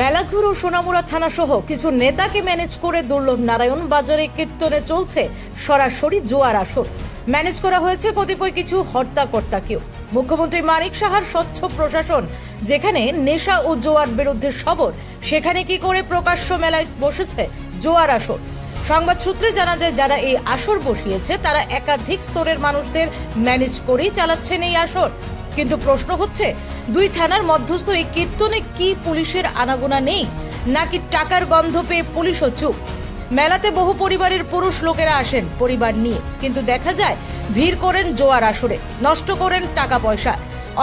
মেলাঘুর ও সোনামুড়া থানা সহ কিছু নেতাকে ম্যানেজ করে দুর্লভ নারায়ণ বাজারে কীর্তনে চলছে সরাসরি জোয়ার আসর। ম্যানেজ করা হয়েছে কতিপয় কিছু হর্তাকর্তাকেও। মুখ্যমন্ত্রী মানিক সাহার স্বচ্ছ প্রশাসন, যেখানে নেশা ও জোয়ার বিরুদ্ধে সবর, সেখানে কি করে প্রকাশ্য মেলায় বসেছে জোয়ার আসর। সংবাদ সূত্রে জানা যায়, যারা এই আসর বসিয়েছে, তারা একাধিক স্তরের মানুষদের ম্যানেজ করেই চালাচ্ছেন এই আসর। কিন্তু প্রশ্ন হচ্ছে, দুই থানার মধ্যস্থ এই কীর্তনে কি পুলিশের আনাগোনা নেই? নাকি টাকার গন্ধ পেয়ে পুলিশও চুপ? মেলাতে বহু পরিবারের পুরুষ লোকেরা আসেন পরিবার নিয়ে। কিন্তু দেখা যায়, ভিড় করেন জোয়ার আসরে, নষ্ট করেন টাকা পয়সা।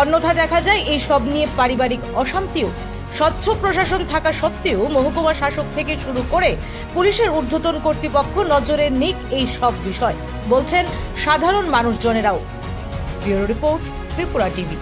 অন্যথা দেখা যায়, এই সব নিয়ে পারিবারিক অশান্তিও। স্বচ্ছ প্রশাসন থাকা সত্ত্বেও মহকুমা শাসক থেকে শুরু করে পুলিশের ঊর্ধ্বতন কর্তৃপক্ষ নজরে নিক এই সব বিষয়, বলছেন সাধারণ মানুষজনেরাও। Bureau report Tripura TV